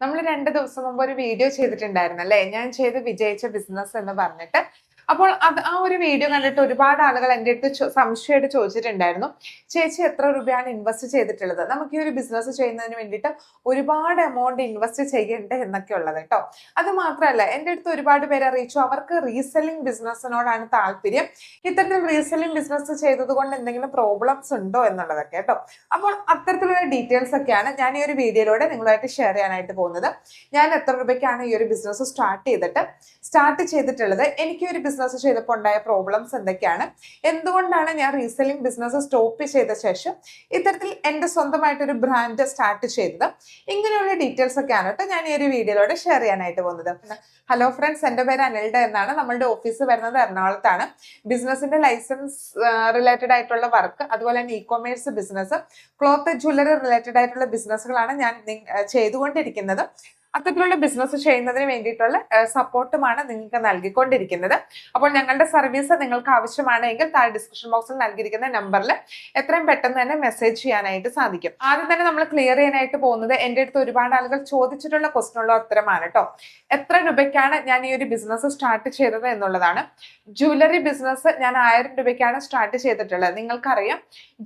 നമ്മൾ രണ്ട് ദിവസം മുമ്പ് ഒരു വീഡിയോ ചെയ്തിട്ടുണ്ടായിരുന്നു അല്ലേ ഞാൻ ചെയ്ത് വിജയിച്ച ബിസിനസ് എന്ന് പറഞ്ഞിട്ട് അപ്പോൾ അത് ആ ഒരു വീഡിയോ കണ്ടിട്ട് ഒരുപാട് ആളുകൾ എന്റെ അടുത്ത് സംശയമായിട്ട് ചോദിച്ചിട്ടുണ്ടായിരുന്നു. ചേച്ചി എത്ര രൂപയാണ് ഇൻവെസ്റ്റ് ചെയ്തിട്ടുള്ളത്? നമുക്ക് ഈ ഒരു ബിസിനസ് ചെയ്യുന്നതിന് വേണ്ടിയിട്ട് ഒരുപാട് എമൗണ്ട് ഇൻവെസ്റ്റ് ചെയ്യേണ്ട എന്നൊക്കെ ഉള്ളത് കേട്ടോ അത് മാത്രമല്ല എന്റെ അടുത്ത് ഒരുപാട് പേര് അറിയിച്ചു. അവർക്ക് റീസെല്ലിംഗ് ബിസിനസ്സിനോടാണ് താല്പര്യം. ഇത്തരത്തിൽ റീസെല്ലിംഗ് ബിസിനസ് ചെയ്തതുകൊണ്ട് എന്തെങ്കിലും പ്രോബ്ലംസ് ഉണ്ടോ എന്നുള്ളതൊക്കെ കേട്ടോ അപ്പോൾ അത്തരത്തിലുള്ള ഡീറ്റെയിൽസ് ഒക്കെയാണ് ഞാൻ ഈ ഒരു വീഡിയോയിലൂടെ നിങ്ങളുമായിട്ട് ഷെയർ ചെയ്യാനായിട്ട് പോകുന്നത്. ഞാൻ എത്ര രൂപയ്ക്കാണ് ഈ ഒരു ബിസിനസ് സ്റ്റാർട്ട് ചെയ്തിട്ട്? സ്റ്റാർട്ട് ചെയ്തിട്ടുള്ളത് എനിക്ക് ഒരു ബിസിനസ് ചെയ്തപ്പോൾ ഉണ്ടായ പ്രോബ്ലംസ് എന്തൊക്കെയാണ്? എന്തുകൊണ്ടാണ് ഞാൻ റീസെല്ലിംഗ് ബിസിനസ് സ്റ്റോപ്പ് ചെയ്ത ശേഷം ഇത്തരത്തിൽ എന്റെ സ്വന്തമായിട്ടൊരു ബ്രാൻഡ് സ്റ്റാർട്ട് ചെയ്തത്? ഇങ്ങനെയുള്ള ഡീറ്റെയിൽസ് ഒക്കെയാണ് കേട്ടോ ഞാൻ ഈ ഒരു വീഡിയോയിലൂടെ ഷെയർ ചെയ്യാനായിട്ട് പോകുന്നത്. ഹലോ ഫ്രണ്ട്സ് എന്റെ പേര് അനിൽഡ എന്നാണ്. നമ്മളുടെ ഓഫീസ് വരുന്നത് എറണാകുളത്താണ്. ബിസിനസിന്റെ ലൈസൻസ് റിലേറ്റഡ് ആയിട്ടുള്ള വർക്ക് അതുപോലെ തന്നെ e commerce business cloth jewellery related ആയിട്ടുള്ള ബിസിനസ്സുകളാണ് ഞാൻ ചെയ്തുകൊണ്ടിരിക്കുന്നത്. അത്തരത്തിലുള്ള ബിസിനസ് ചെയ്യുന്നതിന് വേണ്ടിയിട്ടുള്ള സപ്പോർട്ടുമാണ് നിങ്ങൾക്ക് നൽകിക്കൊണ്ടിരിക്കുന്നത്. അപ്പോൾ ഞങ്ങളുടെ സർവീസ് നിങ്ങൾക്ക് ആവശ്യമാണെങ്കിൽ താഴെ ഡിസ്ക്രിപ്ഷൻ ബോക്സിൽ നൽകിയിരിക്കുന്ന നമ്പറിൽ എത്രയും പെട്ടെന്ന് തന്നെ മെസ്സേജ് ചെയ്യാനായിട്ട് സാധിക്കും. ആദ്യം തന്നെ നമ്മൾ ക്ലിയർ ചെയ്യാനായിട്ട് പോകുന്നത് എന്റെ അടുത്ത് ഒരുപാട് ആളുകൾ ചോദിച്ചിട്ടുള്ള ക്വസ്റ്റിനുള്ള ഉത്തരമാണ് കേട്ടോ. എത്ര രൂപയ്ക്കാണ് ഞാൻ ഈ ഒരു ബിസിനസ് സ്റ്റാർട്ട് ചെയ്തത് എന്നുള്ളതാണ്. ജ്വല്ലറി ബിസിനസ് ഞാൻ ആയിരം രൂപയ്ക്കാണ് സ്റ്റാർട്ട് ചെയ്തിട്ടുള്ളത്. നിങ്ങൾക്കറിയാം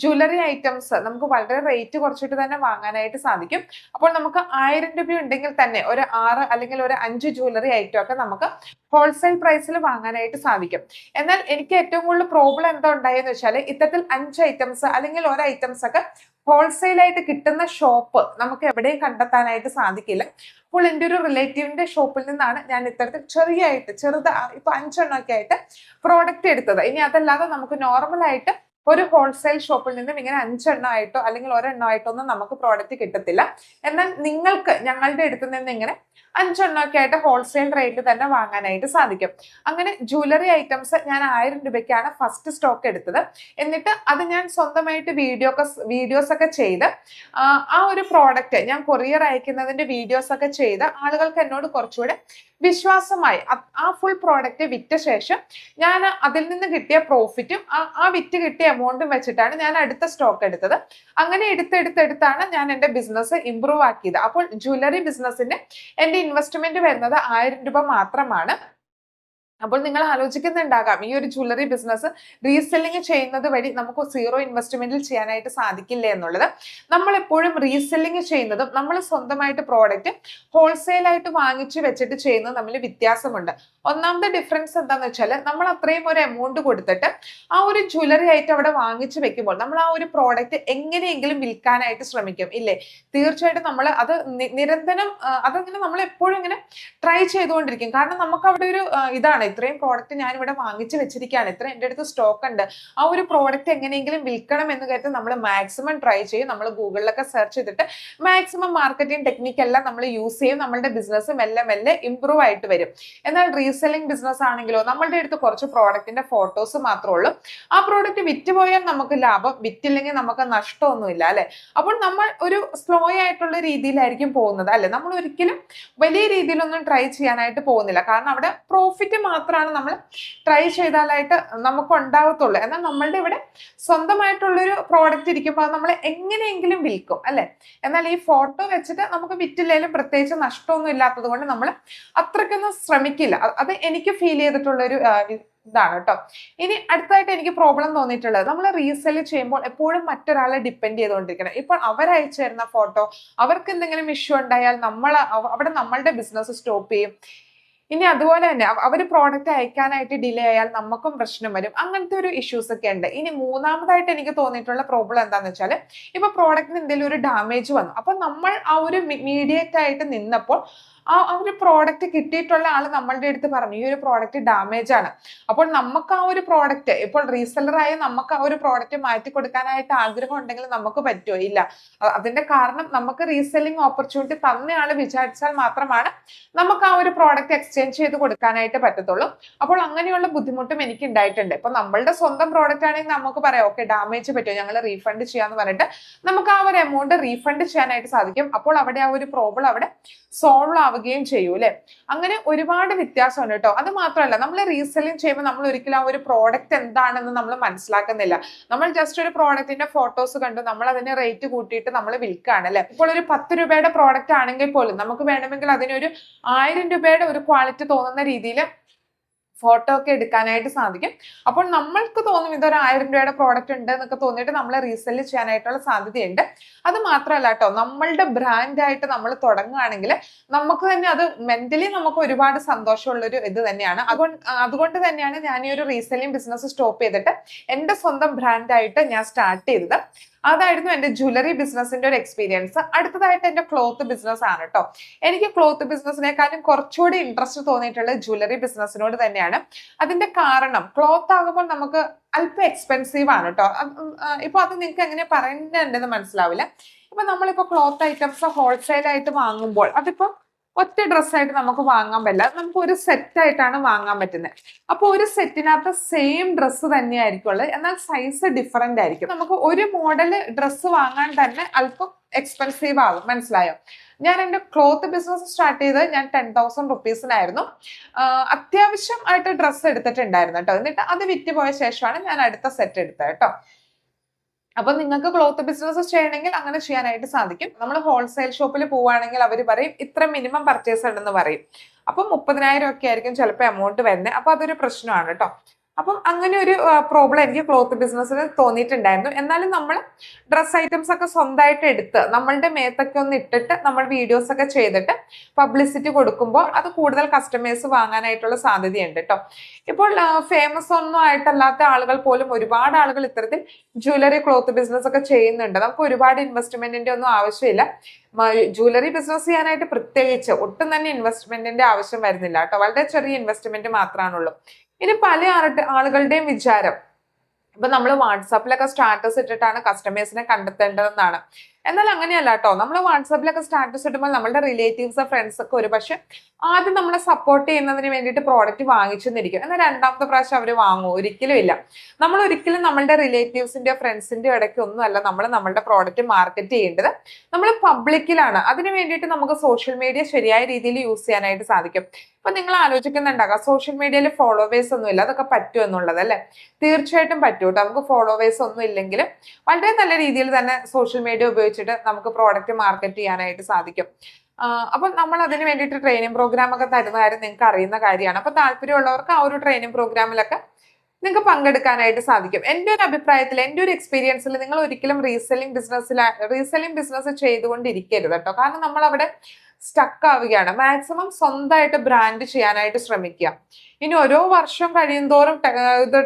ജ്വല്ലറി ഐറ്റംസ് നമുക്ക് വളരെ റേറ്റ് കുറച്ചിട്ട് തന്നെ വാങ്ങാനായിട്ട് സാധിക്കും. അപ്പോൾ നമുക്ക് ആയിരം രൂപ ഉണ്ടെങ്കിൽ തന്നെ ഒരു ആറ് അല്ലെങ്കിൽ ഒരു അഞ്ച് ജ്വല്ലറി ഐറ്റം ഒക്കെ നമുക്ക് ഹോൾസെയിൽ പ്രൈസിൽ വാങ്ങാനായിട്ട് സാധിക്കും. എന്നാൽ എനിക്ക് ഏറ്റവും കൂടുതൽ പ്രോബ്ലം എന്താ ഉണ്ടായെന്ന് വെച്ചാൽ ഇത്തരത്തിൽ അഞ്ച് ഐറ്റംസ് അല്ലെങ്കിൽ ഒരു ഐറ്റംസ് ഒക്കെ ഹോൾസെയിൽ ആയിട്ട് കിട്ടുന്ന ഷോപ്പ് നമുക്ക് എവിടെയും കണ്ടെത്താനായിട്ട് സാധിക്കില്ല. അപ്പോൾ എന്റെ ഒരു റിലേറ്റീവിന്റെ ഷോപ്പിൽ നിന്നാണ് ഞാൻ ഇത്തരത്തിൽ ചെറിയായിട്ട് ചെറുത് ഇപ്പൊ അഞ്ചെണ്ണമൊക്കെ ആയിട്ട് പ്രോഡക്റ്റ് എടുത്തത്. ഇനി അതല്ലാതെ നമുക്ക് നോർമൽ ആയിട്ട് ഒരു ഹോൾസെയിൽ ഷോപ്പിൽ നിന്നും ഇങ്ങനെ അഞ്ചെണ്ണമായിട്ടോ അല്ലെങ്കിൽ ഒരെണ്ണമായിട്ടോ ഒന്നും നമുക്ക് പ്രോഡക്റ്റ് കിട്ടത്തില്ല. എന്നാൽ നിങ്ങൾക്ക് ഞങ്ങളുടെ അടുത്ത് നിന്ന് ഇങ്ങനെ അഞ്ചെണ്ണമൊക്കെ ആയിട്ട് ഹോൾസെയിൽ റേറ്റിൽ തന്നെ വാങ്ങാനായിട്ട് സാധിക്കും. അങ്ങനെ ജ്വല്ലറി ഐറ്റംസ് ഞാൻ ആയിരം രൂപയ്ക്കാണ് ഫസ്റ്റ് സ്റ്റോക്ക് എടുത്തത്. എന്നിട്ട് അത് ഞാൻ സ്വന്തമായിട്ട് വീഡിയോ വീഡിയോസ് ഒക്കെ ചെയ്ത് ആ, ഒരു പ്രോഡക്റ്റ് ഞാൻ കൊറിയർ അയക്കുന്നതിന്റെ വീഡിയോസ് ഒക്കെ ചെയ്ത് ആളുകൾക്ക് എന്നോട് കുറച്ചുകൂടെ വിശ്വാസമായി. ആ ഫുൾ പ്രോഡക്റ്റ് വിറ്റ ശേഷം ഞാൻ അതിൽ നിന്ന് കിട്ടിയ പ്രോഫിറ്റും ആ വിറ്റ് കിട്ടിയ എമൗണ്ടും വെച്ചിട്ടാണ് ഞാൻ അടുത്ത സ്റ്റോക്ക് എടുത്തത്. അങ്ങനെ എടുത്തെടുത്തെടുത്താണ് ഞാൻ എന്റെ ബിസിനസ് ഇമ്പ്രൂവ് ആക്കിയത്. അപ്പോൾ ജ്വല്ലറി ബിസിനസ്സിന് എന്റെ ഇൻവെസ്റ്റ്മെന്റ് വരുന്നത് ആയിരം രൂപ മാത്രമാണ്. അപ്പോൾ നിങ്ങൾ ആലോചിക്കുന്നുണ്ടാകാം ഈ ഒരു ജ്വല്ലറി ബിസിനസ് റീസെല്ലിംഗ് ചെയ്യുന്നത് വഴി നമുക്ക് സീറോ ഇൻവെസ്റ്റ്മെന്റിൽ ചെയ്യാനായിട്ട് സാധിക്കില്ല എന്നുള്ളത്. നമ്മൾ എപ്പോഴും റീസെല്ലിംഗ് ചെയ്യുന്നതും നമ്മൾ സ്വന്തമായിട്ട് പ്രോഡക്റ്റ് ഹോൾസെയിലായിട്ട് വാങ്ങിച്ചു വെച്ചിട്ട് ചെയ്യുന്നത് തമ്മിൽ വ്യത്യാസമുണ്ട്. ഒന്നാമത്തെ ഡിഫറൻസ് എന്താണെന്ന് വെച്ചാൽ നമ്മൾ അത്രയും ഒരു എമൗണ്ട് കൊടുത്തിട്ട് ആ ഒരു ജ്വല്ലറി ആയിട്ട് അവിടെ വാങ്ങിച്ചു വെക്കുമ്പോൾ നമ്മൾ ആ ഒരു പ്രോഡക്റ്റ് എങ്ങനെയെങ്കിലും വിൽക്കാനായിട്ട് ശ്രമിക്കും ഇല്ലേ? തീർച്ചയായിട്ടും നമ്മൾ അത് നിരന്തരം അതങ്ങനെ നമ്മൾ എപ്പോഴും ഇങ്ങനെ ട്രൈ ചെയ്തുകൊണ്ടിരിക്കും. കാരണം നമുക്ക് അവിടെ ഒരു ഇതാണ് ഇത്രയും പ്രോഡക്റ്റ് ഞാൻ ഇവിടെ വാങ്ങിച്ചു വെച്ചിരിക്കുകയാണ്. ഇത്ര എന്റെ അടുത്ത് സ്റ്റോക്ക് ഉണ്ട്. ആ ഒരു പ്രോഡക്റ്റ് എങ്ങനെയെങ്കിലും വിൽക്കണം എന്ന് കരുതി നമ്മൾ മാക്സിമം ട്രൈ ചെയ്യും. നമ്മൾ ഗൂഗിളിലൊക്കെ സെർച്ച് ചെയ്തിട്ട് മാക്സിമം മാർക്കറ്റിംഗ് ടെക്നിക്ക് എല്ലാം നമ്മൾ യൂസ് ചെയ്യും. നമ്മളുടെ ബിസിനസ് മെല്ലെ മെല്ലെ ഇമ്പ്രൂവ് ആയിട്ട് വരും. എന്നാൽ റീസെല്ലിംഗ് ബിസിനസ് ആണെങ്കിലോ നമ്മളുടെ അടുത്ത് കുറച്ച് പ്രോഡക്റ്റിന്റെ ഫോട്ടോസ് മാത്രമേ ഉള്ളൂ. ആ പ്രോഡക്റ്റ് വിറ്റ് പോയാൽ നമുക്ക് ലാഭം വിറ്റില്ലെങ്കിൽ നമുക്ക് നഷ്ടമൊന്നുമില്ല അല്ലെ? അപ്പോൾ നമ്മൾ ഒരു സ്ലോ ആയിട്ടുള്ള രീതിയിലായിരിക്കും പോകുന്നത് അല്ലെ? നമ്മൾ ഒരിക്കലും വലിയ രീതിയിലൊന്നും ട്രൈ ചെയ്യാനായിട്ട് പോകുന്നില്ല. കാരണം അവിടെ പ്രോഫിറ്റ് മാത്രമാണ് നമ്മൾ ട്രൈ ചെയ്താലായിട്ട് നമുക്ക് ഉണ്ടാവത്തുള്ളൂ. എന്നാൽ നമ്മളുടെ ഇവിടെ സ്വന്തമായിട്ടുള്ളൊരു പ്രോഡക്റ്റ് ഇരിക്കുമ്പോൾ നമ്മൾ എങ്ങനെയെങ്കിലും വിൽക്കും അല്ലെ? എന്നാൽ ഈ ഫോട്ടോ വെച്ചിട്ട് നമുക്ക് വിറ്റില്ലേലും പ്രത്യേകിച്ച് നഷ്ടമൊന്നും ഇല്ലാത്തത് കൊണ്ട് നമ്മൾ അത്രയ്ക്കൊന്നും ശ്രമിക്കില്ല. അത് എനിക്ക് ഫീൽ ചെയ്തിട്ടുള്ളൊരു ഇതാണ് കേട്ടോ. ഇനി അടുത്തായിട്ട് എനിക്ക് പ്രോബ്ലം തോന്നിയിട്ടുള്ളത് നമ്മൾ റീസെൽ ചെയ്യുമ്പോൾ എപ്പോഴും മറ്റൊരാളെ ഡിപ്പെൻഡ് ചെയ്തുകൊണ്ടിരിക്കണം. ഇപ്പോൾ അവർ അയച്ചു തരുന്ന ഫോട്ടോ അവർക്ക് എന്തെങ്കിലും ഇഷ്യൂ ഉണ്ടായാൽ നമ്മൾ അവിടെ നമ്മളുടെ ബിസിനസ് സ്റ്റോപ്പ് ചെയ്യും. ഇനി അതുപോലെ തന്നെ അവർ പ്രോഡക്റ്റ് അയക്കാനായിട്ട് ഡിലേ ആയാൽ നമുക്കും പ്രശ്നം വരും. അങ്ങനത്തെ ഒരു ഇഷ്യൂസ് ഒക്കെ ഉണ്ട്. ഇനി മൂന്നാമതായിട്ട് എനിക്ക് തോന്നിയിട്ടുള്ള പ്രോബ്ലം എന്താന്ന് വെച്ചാൽ ഇപ്പൊ പ്രോഡക്റ്റിന് എന്തെങ്കിലും ഒരു ഡാമേജ് വന്നു. അപ്പൊ നമ്മൾ ആ ഒരു മീഡിയറ്റ് ആയിട്ട് നിന്നപ്പോൾ ആ ഒരു പ്രോഡക്റ്റ് കിട്ടിയിട്ടുള്ള ആൾ നമ്മളുടെ അടുത്ത് പറഞ്ഞു ഈ ഒരു പ്രോഡക്റ്റ് ഡാമേജ് ആണ്. അപ്പോൾ നമുക്ക് ആ ഒരു പ്രോഡക്റ്റ് ഇപ്പോൾ റീസെല്ലറായ നമുക്ക് ആ ഒരു പ്രോഡക്റ്റ് മാറ്റി കൊടുക്കാനായിട്ട് ആഗ്രഹം ഉണ്ടെങ്കിൽ നമുക്ക് പറ്റുമോ? ഇല്ല. അതിന്റെ കാരണം നമുക്ക് റീസെല്ലിംഗ് ഓപ്പർച്യൂണിറ്റി തന്നയാൾ വിചാരിച്ചാൽ മാത്രമാണ് നമുക്ക് ആ ഒരു പ്രോഡക്റ്റ് എക്സ്ചേഞ്ച് ചെയ്ത് കൊടുക്കാനായിട്ട് പറ്റത്തുള്ളൂ. അപ്പോൾ അങ്ങനെയുള്ള ബുദ്ധിമുട്ടും എനിക്ക് ഉണ്ടായിട്ടുണ്ട്. ഇപ്പൊ നമ്മളുടെ സ്വന്തം പ്രോഡക്റ്റ് ആണെങ്കിൽ നമുക്ക് പറയാം ഓക്കെ ഡാമേജ് പറ്റുമോ? ഞങ്ങൾ റീഫണ്ട് ചെയ്യാന്ന് പറഞ്ഞിട്ട് നമുക്ക് ആ ഒരു എമൗണ്ട് റീഫണ്ട് ചെയ്യാനായിട്ട് സാധിക്കും. അപ്പോൾ അവിടെ ആ ഒരു പ്രോബ്ലം അവിടെ സോൾവ് ആവുകയും ആവുകയും ചെയ്യൂ അല്ലെ? അങ്ങനെ ഒരുപാട് വ്യത്യാസമുണ്ട് കേട്ടോ. അത് മാത്രമല്ല നമ്മൾ റീസെല്ലിംഗ് ചെയ്യുമ്പോൾ നമ്മൾ ഒരിക്കലും ആ ഒരു പ്രോഡക്റ്റ് എന്താണെന്ന് നമ്മൾ മനസ്സിലാക്കുന്നില്ല. നമ്മൾ ജസ്റ്റ് ഒരു പ്രോഡക്റ്റിന്റെ ഫോട്ടോസ് കണ്ടു നമ്മൾ അതിന് റേറ്റ് കൂട്ടിയിട്ട് നമ്മൾ വിൽക്കുകയാണ് അല്ലെ? ഇപ്പോൾ ഒരു പത്ത് രൂപയുടെ പ്രോഡക്റ്റ് ആണെങ്കിൽ പോലും നമുക്ക് വേണമെങ്കിൽ അതിനൊരു ആയിരം രൂപയുടെ ഒരു ക്വാളിറ്റി തോന്നുന്ന രീതിയിൽ ഫോട്ടോ ഒക്കെ എടുക്കാനായിട്ട് സാധിക്കും. അപ്പോൾ നമ്മൾക്ക് തോന്നും ഇതൊരു ആയിരം രൂപയുടെ പ്രോഡക്റ്റ് ഉണ്ട് എന്നൊക്കെ തോന്നിയിട്ട് നമ്മളെ റീസെൽ ചെയ്യാനായിട്ടുള്ള സാധ്യതയുണ്ട്. അത് മാത്രമല്ല കേട്ടോ നമ്മളുടെ ബ്രാൻഡായിട്ട് നമ്മൾ തുടങ്ങുകയാണെങ്കിൽ നമുക്ക് തന്നെ അത് മെന്റലി നമുക്ക് ഒരുപാട് സന്തോഷമുള്ളൊരു ഇത് തന്നെയാണ്. അതുകൊണ്ട് അതുകൊണ്ട് തന്നെയാണ് ഞാൻ ഈ ഒരു റീസെല്ലിംഗ് ബിസിനസ് സ്റ്റോപ്പ് ചെയ്തിട്ട് എന്റെ സ്വന്തം ബ്രാൻഡായിട്ട് ഞാൻ സ്റ്റാർട്ട് ചെയ്തത്. അതായിരുന്നു എന്റെ ജ്വല്ലറി ബിസിനസിന്റെ ഒരു എക്സ്പീരിയൻസ് അടുത്തതായിട്ട് എന്റെ ക്ലോത്ത് ബിസിനസ് ആണ് കേട്ടോ. എനിക്ക് ക്ലോത്ത് ബിസിനസ്സിനെക്കാളും കുറച്ചുകൂടി ഇൻട്രസ്റ്റ് തോന്നിയിട്ടുള്ള ജ്വല്ലറി ബിസിനസ്സിനോട് തന്നെയാണ് അതിന്റെ കാരണം ക്ലോത്ത് ആകുമ്പോൾ നമുക്ക് അല്പം എക്സ്പെൻസീവ് ആണ് കേട്ടോ ഇപ്പൊ അത് നിങ്ങൾക്ക് എങ്ങനെ പറയേണ്ടതെന്ന് മനസ്സിലാവില്ല. ഇപ്പൊ നമ്മളിപ്പോ ക്ലോത്ത് ഐറ്റംസ് ഹോൾസെയിൽ ആയിട്ട് വാങ്ങുമ്പോൾ അതിപ്പോ ഒറ്റ ഡ്രസ്സായിട്ട് നമുക്ക് വാങ്ങാൻ പറ്റില്ല. നമുക്ക് ഒരു സെറ്റായിട്ടാണ് വാങ്ങാൻ പറ്റുന്നത്. അപ്പോൾ ഒരു സെറ്റിനകത്ത് സെയിം ഡ്രസ്സ് തന്നെയായിരിക്കും ഉള്ളത് എന്നാൽ സൈസ് ഡിഫറെന്റ് ആയിരിക്കും. നമുക്ക് ഒരു മോഡൽ ഡ്രസ്സ് വാങ്ങാൻ തന്നെ അല്പം എക്സ്പെൻസീവ് ആകും മനസ്സിലായോ? ഞാൻ എന്റെ ക്ലോത്ത് ബിസിനസ് സ്റ്റാർട്ട് ചെയ്ത് ഞാൻ ടെൻ തൗസൻഡ് റുപ്പീസിനായിരുന്നു അത്യാവശ്യം ആയിട്ട് ഡ്രസ്സ് എടുത്തിട്ടുണ്ടായിരുന്നു കേട്ടോ. എന്നിട്ട് അത് വിറ്റ് പോയ ശേഷമാണ് ഞാൻ അടുത്ത സെറ്റ് എടുത്തത് കേട്ടോ. അപ്പൊ നിങ്ങൾക്ക് ക്ലോത്ത് ബിസിനസ് ചെയ്യണമെങ്കിൽ അങ്ങനെ ചെയ്യാനായിട്ട് സാധിക്കും. നമ്മൾ ഹോൾസെയിൽ ഷോപ്പിൽ പോവുകയാണെങ്കിൽ അവർ പറയും ഇത്ര മിനിമം പർച്ചേസ് ഉണ്ടെന്ന് പറയും. അപ്പം മുപ്പതിനായിരം ഒക്കെ ആയിരിക്കും ചിലപ്പോൾ എമൗണ്ട് വരുന്നത് അപ്പൊ അതൊരു പ്രശ്നമാണ് കേട്ടോ. അപ്പം അങ്ങനെ ഒരു പ്രോബ്ലം എനിക്ക് ക്ലോത്ത് ബിസിനസ്സിൽ തോന്നിയിട്ടുണ്ടായിരുന്നു. എന്നാലും നമ്മൾ ഡ്രസ് ഐറ്റംസ് ഒക്കെ സ്വന്തമായിട്ട് എടുത്ത് നമ്മളുടെ മേത്തൊക്കെ ഒന്ന് ഇട്ടിട്ട് നമ്മൾ വീഡിയോസ് ഒക്കെ ചെയ്തിട്ട് പബ്ലിസിറ്റി കൊടുക്കുമ്പോൾ അത് കൂടുതൽ കസ്റ്റമേഴ്സ് വാങ്ങാനായിട്ടുള്ള സാധ്യതയുണ്ട് കേട്ടോ ഇപ്പോൾ ഫേമസ് ഒന്നും ആയിട്ടല്ലാത്ത ആളുകൾ പോലും ഒരുപാട് ആളുകൾ ഇത്തരത്തിൽ ജ്വല്ലറി ക്ലോത്ത് ബിസിനസ് ഒക്കെ ചെയ്യുന്നുണ്ട്. നമുക്ക് ഒരുപാട് ഇൻവെസ്റ്റ്മെന്റിന്റെ ഒന്നും ആവശ്യമില്ല. ജ്വല്ലറി ബിസിനസ് ചെയ്യാനായിട്ട് പ്രത്യേകിച്ച് ഒട്ടും തന്നെ ഇൻവെസ്റ്റ്മെന്റിന്റെ ആവശ്യം വരുന്നില്ല കേട്ടോ വളരെ ചെറിയ ഇൻവെസ്റ്റ്മെന്റ് മാത്രമാണുള്ളൂ ഇനി പല ആളുകളുടെയും വിചാരം. ഇപ്പൊ നമ്മൾ വാട്സാപ്പിലൊക്കെ സ്റ്റാറ്റസ് ഇട്ടിട്ടാണ് കസ്റ്റമേഴ്സിനെ കണ്ടെത്തേണ്ടതെന്നാണ്. എന്നാൽ അങ്ങനെയല്ല കേട്ടോ. നമ്മൾ വാട്സാപ്പിലൊക്കെ സ്റ്റാറ്റസ് ഇടുമ്പോൾ നമ്മുടെ റിലേറ്റീവ്സ് ഫ്രണ്ട്സ് ഒക്കെ ഒരു പക്ഷെ ആദ്യം നമ്മളെ സപ്പോർട്ട് ചെയ്യുന്നതിന് വേണ്ടിയിട്ട് പ്രോഡക്റ്റ് വാങ്ങിച്ചെന്നിരിക്കും. എന്നാൽ രണ്ടാമത്തെ പ്രാവശ്യം അവർ വാങ്ങും. ഒരിക്കലും ഇല്ല. നമ്മൾ ഒരിക്കലും നമ്മളുടെ റിലേറ്റീവ്സിന്റെയോ ഫ്രണ്ട്സിന്റെയോ ഇടയ്ക്ക് ഒന്നുമല്ല നമ്മൾ നമ്മളുടെ പ്രോഡക്റ്റ് മാർക്കറ്റ് ചെയ്യേണ്ടത്. നമ്മൾ പബ്ലിക്കിലാണ് അതിന് വേണ്ടിയിട്ട് നമുക്ക് സോഷ്യൽ മീഡിയ ശരിയായ രീതിയിൽ യൂസ് ചെയ്യാനായിട്ട് സാധിക്കും. ഇപ്പൊ നിങ്ങൾ ആലോചിക്കുന്നുണ്ടാകാം. സോഷ്യൽ മീഡിയയിൽ ഫോളോവേഴ്സ് ഒന്നും ഇല്ല. അതൊക്കെ പറ്റും എന്നുള്ളത് അല്ലെ? തീർച്ചയായിട്ടും പറ്റൂട്ടോ നമുക്ക് ഫോളോവേഴ്സ് ഒന്നും ഇല്ലെങ്കിലും വളരെ നല്ല രീതിയിൽ തന്നെ സോഷ്യൽ മീഡിയ ഉപയോഗിച്ചിട്ട് നമുക്ക് പ്രോഡക്റ്റ് മാർക്കറ്റ് ചെയ്യാനായിട്ട് സാധിക്കും. അപ്പൊ നമ്മൾ അതിന് വേണ്ടിയിട്ട് ട്രെയിനിങ് പ്രോഗ്രാം ഒക്കെ തരുന്ന കാര്യം നിങ്ങൾക്ക് അറിയുന്ന കാര്യമാണ്. അപ്പൊ താല്പര്യമുള്ളവർക്ക് ആ ഒരു ട്രെയിനിങ് പ്രോഗ്രാമിലൊക്കെ നിങ്ങൾക്ക് പങ്കെടുക്കാനായിട്ട് സാധിക്കും. എന്റെ ഒരു അഭിപ്രായത്തിൽ എന്റെ ഒരു എക്സ്പീരിയൻസിൽ നിങ്ങൾ ഒരിക്കലും റീസെല്ലിംഗ് ബിസിനസ്സിൽ റീസെല്ലിംഗ് ബിസിനസ് ചെയ്തുകൊണ്ടിരിക്കരുത് കേട്ടോ. കാരണം നമ്മൾ അവിടെ സ്റ്റക്ക് ആവുകയാണ്. മാക്സിമം സ്വന്തമായിട്ട് ബ്രാൻഡ് ചെയ്യാനായിട്ട് ശ്രമിക്കുക. ഇനി ഓരോ വർഷം കഴിയുന്തോറും ഇത്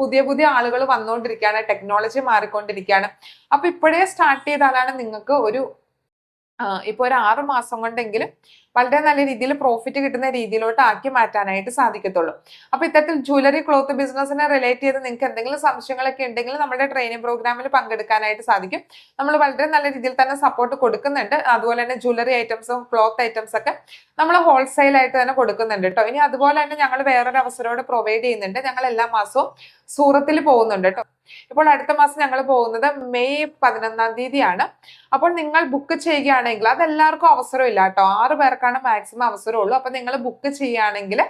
പുതിയ പുതിയ ആളുകൾ വന്നുകൊണ്ടിരിക്കുകയാണ് ടെക്നോളജി മാറിക്കൊണ്ടിരിക്കുകയാണ്. അപ്പൊ ഇപ്പോഴേ സ്റ്റാർട്ട് ചെയ്താലാണ് നിങ്ങൾക്ക് ഒരു ഇപ്പൊ ഒരു ആറ് മാസം കൊണ്ടെങ്കിലും വളരെ നല്ല രീതിയിൽ പ്രോഫിറ്റ് കിട്ടുന്ന രീതിയിലോട്ട് ആക്കി മാറ്റാനായിട്ട് സാധിക്കത്തുള്ളൂ. അപ്പൊ ഇത്തരത്തിൽ ജ്വല്ലറി ക്ലോത്ത് ബിസിനസ്സിനെ റിലേറ്റ് ചെയ്ത് നിങ്ങൾക്ക് എന്തെങ്കിലും സംശയങ്ങളൊക്കെ ഉണ്ടെങ്കിൽ നമ്മുടെ ട്രെയിനിങ് പ്രോഗ്രാമിൽ പങ്കെടുക്കാനായിട്ട് സാധിക്കും. നമ്മൾ വളരെ നല്ല രീതിയിൽ തന്നെ സപ്പോർട്ട് കൊടുക്കുന്നുണ്ട്. അതുപോലെ തന്നെ ജ്വല്ലറി ഐറ്റംസും ക്ലോത്ത് ഐറ്റംസ് ഒക്കെ നമ്മൾ ഹോൾസെയിൽ ആയിട്ട് തന്നെ കൊടുക്കുന്നുണ്ട് കേട്ടോ. ഇനി അതുപോലെ തന്നെ ഞങ്ങൾ വേറൊരു അവസരമോട് പ്രൊവൈഡ് ചെയ്യുന്നുണ്ട്. ഞങ്ങൾ എല്ലാ മാസവും സൂറത്തിൽ പോകുന്നുണ്ട് കേട്ടോ. ഇപ്പോൾ അടുത്ത മാസം ഞങ്ങൾ പോകുന്നത് മെയ് പതിനൊന്നാം തീയതിയാണ്. അപ്പോൾ നിങ്ങൾ ബുക്ക് ചെയ്യുകയാണെങ്കിൽ അതെല്ലാവർക്കും അവസരമില്ല കേട്ടോ. ആറ് പേർക്കാണ് മാക്സിമം അവസരമുള്ളൂ. അപ്പൊ നിങ്ങൾ ബുക്ക് ചെയ്യുകയാണെങ്കിൽ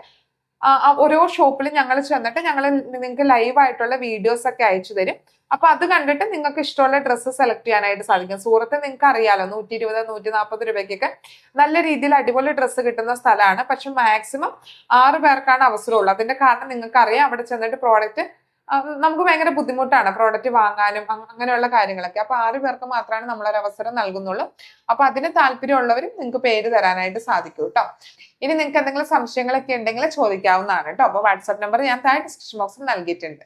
ഓരോ ഷോപ്പിലും ഞങ്ങൾ ചെന്നിട്ട് ഞങ്ങൾ നിങ്ങൾക്ക് ലൈവ് ആയിട്ടുള്ള വീഡിയോസ് ഒക്കെ അയച്ചു തരും. അപ്പൊ അത് കണ്ടിട്ട് നിങ്ങൾക്ക് ഇഷ്ടമുള്ള ഡ്രസ്സ് സെലക്ട് ചെയ്യാനായിട്ട് സാധിക്കും. സൂറത്ത് നിങ്ങൾക്ക് അറിയാലോ നൂറ്റി ഇരുപത് നൂറ്റി നാൽപ്പത് രൂപയ്ക്കൊക്കെ നല്ല രീതിയിൽ അടിപൊളി ഡ്രസ്സ് കിട്ടുന്ന സ്ഥലമാണ്. പക്ഷെ മാക്സിമം ആറ് പേർക്കാണ് അവസരമുള്ളൂ. അതിന്റെ കാരണം നിങ്ങൾക്ക് അറിയാം അവിടെ ചെന്നിട്ട് പ്രോഡക്റ്റ് നമുക്ക് ഭയങ്കര ബുദ്ധിമുട്ടാണ് പ്രോഡക്റ്റ് വാങ്ങാനും അങ്ങനെയുള്ള കാര്യങ്ങളൊക്കെ. അപ്പൊ ആറ് പേർക്ക് മാത്രമാണ് നമ്മളൊരു അവസരം നൽകുന്നുള്ളൂ. അപ്പൊ അതിന് താല്പര്യമുള്ളവരും നിങ്ങൾക്ക് പേര് തരാനായിട്ട് സാധിക്കും കേട്ടോ ഇനി നിങ്ങൾക്ക് എന്തെങ്കിലും സംശയങ്ങളൊക്കെ ഉണ്ടെങ്കിൽ ചോദിക്കാവുന്നതാണ് കേട്ടോ അപ്പൊ വാട്സാപ്പ് നമ്പർ ഞാൻ താഴെ ഡിസ്ക്രിപ്ഷൻ ബോക്സിൽ നൽകിയിട്ടുണ്ട്.